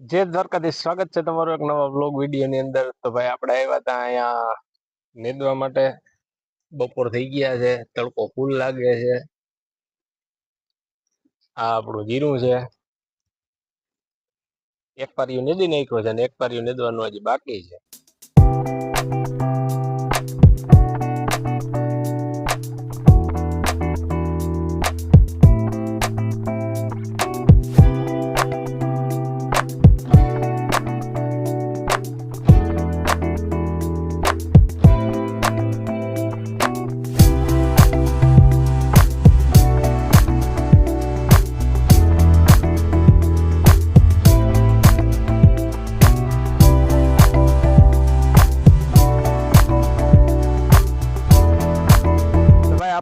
જે દ્વારકાથી સ્વાગત છે તમારું એક નવા વ્લોગ વીડિયો ની અંદર. તો ભાઈ આપણે આવ્યા હતા અહીંયા નેદવા માટે. બપોર થઈ ગયા છે, તડકો ફૂલ લાગે છે. આ આપણું જીરું છે. એક પારિયું નેદી નાખ્યો છે અને એક પારિયું નેદવાનું હજી બાકી છે.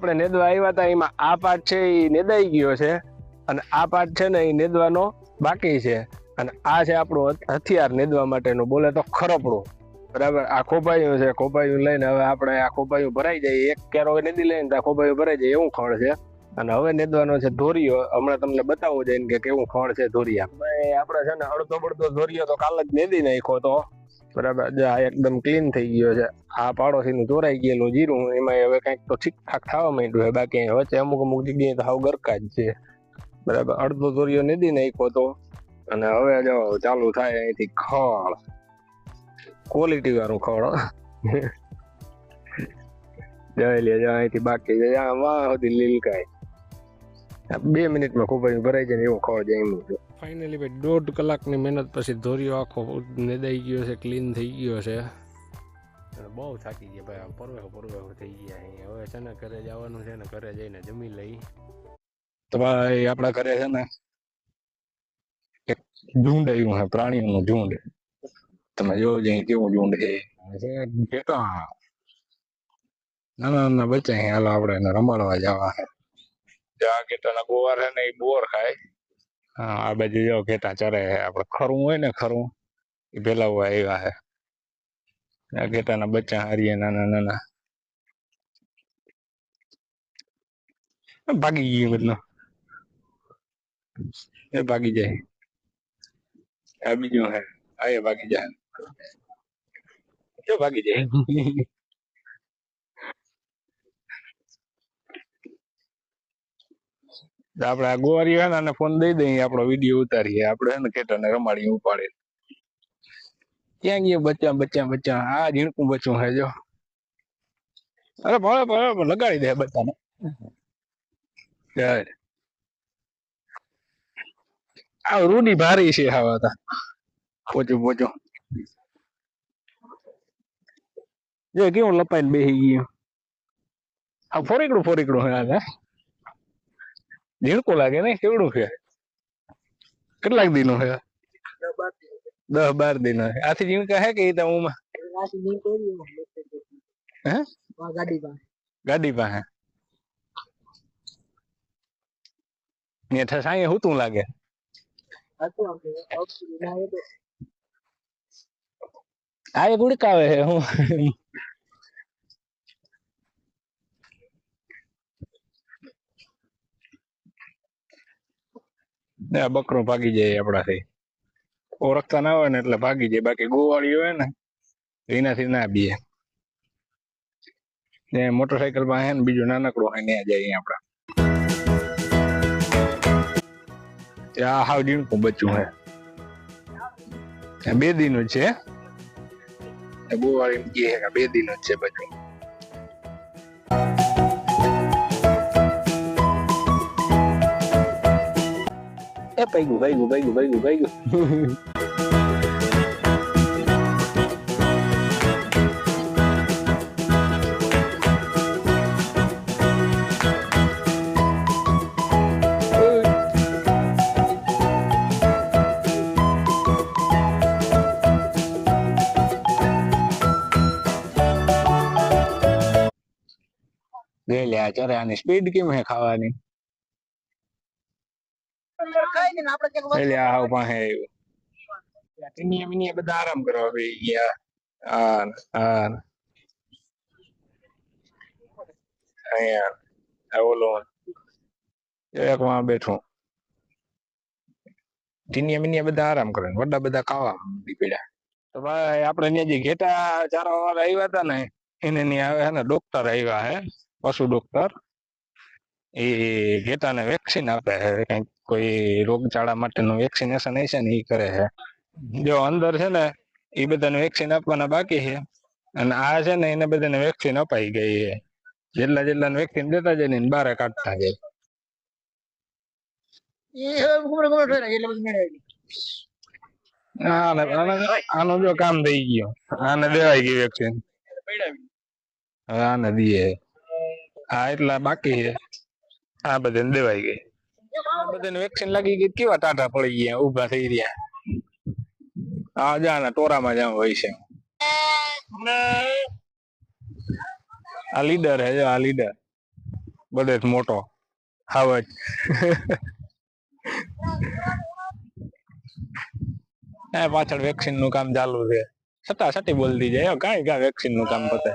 આપણે નેદવા આવ્યા હતા એમાં આ પાર્ટ છે એ નેદાઈ ગયો છે અને આ પાર્ટ છે ને એ નેદવાનો બાકી છે. અને આ છે આપણું હથિયાર નેદવા માટેનું બોલે તો ખરપડું. બરાબર? આ ખોપાયું છે, ખોપાયું લઈને હવે આપણે આ ખોપાયું ભરાઈ જાય. એક કેરો નેદી લઈને તો ખોપાયું ભરાઈ જાય, એવું ખડ છે. અને હવે નેદવાનો છે ધોરિયો. હમણાં તમને બતાવવું જઈને કે કેવું ખડ છે ધોરિયા. આપણે છે ને અડધો બળધો ધોરિયો તો કાલ જ નેદી નાખ્યો તો. બરાબર. જો આ એકદમ ક્લીન થઈ ગયો છે. આ પાડોશીનું ચોરાઈ ગયેલું જીરું, એમાં હવે કંઈક તો ઠીકઠાક થવા માંડ્યું છે. બાકી વચ્ચે અમુક અમુક જગ્યાએ તો હાવ ગરકા જ છે. બરાબર. અડધો ચોરીઓ નદી નાખ્યો તો. અને હવે જો ચાલુ થાય અહીંથી ખળ. ક્વોલિટી વાળું ખળ. જોઈ લે અહીંથી બાકી જાય વાહ સુધી લીલકાય. બે મિનિટમાં ખૂબ ભરાઈ જાય એવું ખળ જાય છે. ફાઇનલી ભાઈ દોઢ કલાકની મહેનત પછી ધોરિયો આખો નેદાઈ ગયો છે ક્લીન થઈ ગયો છે. અને બહુ થાકી ગયા ભાઈ આમ પરવેહો પરવેહો થઈ ગયા અહીંયા હવે છે ને ઘરે જવાનું છે ને ઘરે જઈને જમી લઈ. તો ભાઈ આપણા ઘરે છે ને એક ઝુંડ આવ્યું છે પ્રાણીઓનું ઝુંડ. તમે જોવો અહીં કેવું ઝુંડ છે. નાના નાના બચ્ચા અહીંયા હાલો આપણે એને રમાડવા જવા છે. જો આ ઘેટાના ગોવાર છે ને એ બોર ખાય. આ બાજુ જો ઘેટા ચરે છે આપણે ખરું હોય ને ખરું એ ભેલાવવા આવ્યા છે આ ઘેટાના બચ્ચા હારીએ નાના નાના ભાગી ગયું બધું એ ભાગી જાય આ બીજું હે આ એ ભાગી જાય જો ભાગી જાય આપણે આ ગોવારી હે ને ફોન દઈ દઈએ, આપણો વીડિયો ઉતારીએ. આપણે હે ને ખેતરને રમાડી ઉપાડે ક્યાં ગયા બચ્ચા બચ્ચા બચ્ચા? આ ઝીણકું બચ્ચું હે જો. અરે ભલે ભલે લગાડી દે બચ્ચાને આ રૂડી ભારી છે હાવા તા. પોચું પોચું. જો કેવું લપાઈને બેસી ગયું. આ ફોરીકડું ફોરીકડું હે આ? ઝીણકું લાગે ને? કેવડું છે? કેટલાક દિનો છે? દસ બાર દિનો આથી ઝીણકા હે કે તો હું હે? ગાડી પાસે. ને ઠસાઈએ હુતું લાગે. આ એક ઉડકાવે છે, હું. ને આ બકરો ભાગી જાય આપણાથી. ઓળખતા ના હોય ને એટલે ભાગી જાય. બાકી ગોવાળી હોય ને એનાથી ના બીએ. ને મોટરસાયકલમાં હે ને બીજું નાનકડું હોય ત્યાં જાય આપડા આ હાવ ડીણકું બચ્ચું હે. બે દિન છે. ગોવાળી કે બે દિન જ છે બચ્ચું. એ પૈગું પૈગું પૈગું પૈગું પૈગું જોઈ લે આ ચરે આની સ્પીડ કેમ હે ખાવાની એટલે આ પાસે આવ્યું ટીનિયા મિનિયા બધા આરામ કરવા બેસી ગયા. હા ને, અહીંયા ઓલો એક માં બેઠું. ટીનિયા મિનિયા બધા આરામ કરે વડા બધા ખાવા મળી તો ભાઈ આપણે ત્યાં જે ઘેટા ચારવા વાળા આવ્યા હતા ને એને ત્યાં આવે છે ને ડોક્ટર આવ્યા હે પશુ ડોક્ટર એ ઘેટાને વેક્સિન આપે છે. કંઈક કોઈ રોગચાળા માટેનું વેક્સિનેશન હશે ને એ કરે છે. જો અંદર છે ને એ બધાને વેક્સિન આપવાના બાકી છે. અને આ છે ને એને બધાને વેક્સિન અપાઈ ગઈ છે. જેટલા જેટલા વેક્સિન દેતા જાય ને બારે કાઢતા જાય. આનું જો કામ થઈ ગયું. આને દેવાઈ ગઈ વેક્સિન હવે આને દઈએ. આ એટલા બાકી છે. આ બધાને દેવાઈ ગઈ. બધાને વેક્સિન લાગી ગઈ કેવા ટાટા પડી ગયા, ઊભા થઈ રહ્યા. આ જાના ટોરામાં જામ હોય છે. આ લીડર હે આ લીડર. બધે મોટો. હાવજ એ પાછળ વેક્સિનનું કામ ચાલુ છે. સટા સટી બોલતી જાય કાંઈ કાંઈ વેક્સિનનું કામ પતે.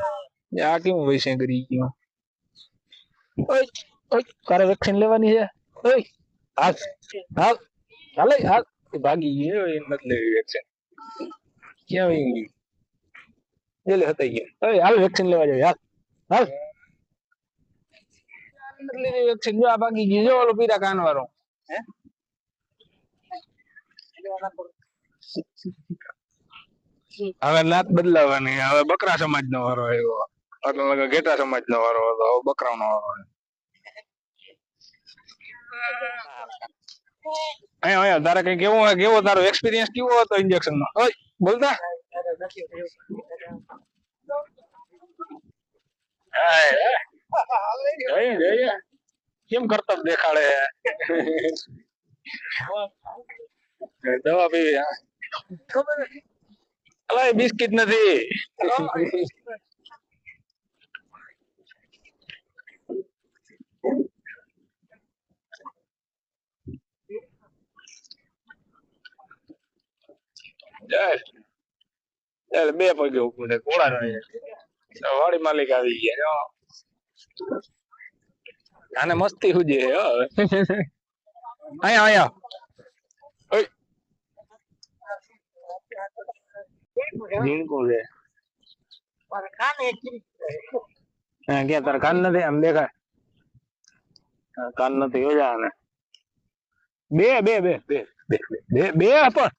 આ કેવું વૈસે કરી ગયું તારે વેક્સિન લેવાની છે? ઓય હાલ હાલ હાલે હાલ. ભાગી ગયો એ નથી લેવી વેક્સિન. ક્યાં વહી ગઈ એટલે હતા ગયા. ઓય હાલ વેક્સિન લેવા જાય હાલ હાલ. લેવી વેક્સિન. જો આ ભાગી ગઈ જો ઓલો પીરા કાન વાળો હે? હવે નાત બદલાવાની હવે બકરા સમાજ નો વારો આવ્યો. એટલે ઘેટા સમાજ નો વારો હતો હવે બકરા નો વારો આવ્યો. અહીંયા અહીંયા, તારે કઈ કેવું હોય, કેવો તારો એક્સપિરિયન્સ કેવો હતો ઇન્જેક્શન નો ઓય, બોલતા. કેમ કરતબ દેખાડે દવા પીવી? અલા બિસ્કિટ નથી ચાલ બે પગે ઉભું છે ઘોડા નો વાડી માલિક આવી ગયા. આને મસ્તી હુજી અહીંયા ઓય ઝીણકું છે હા, ક્યાં તારા કાન નથી આમ દેખાય કાન નથી હો જા આને બે બે બે બે બે બે બે પણ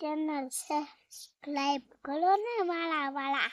ચેનલ સબસ્ક્રાઈબ કરો ને વાળા વાળા.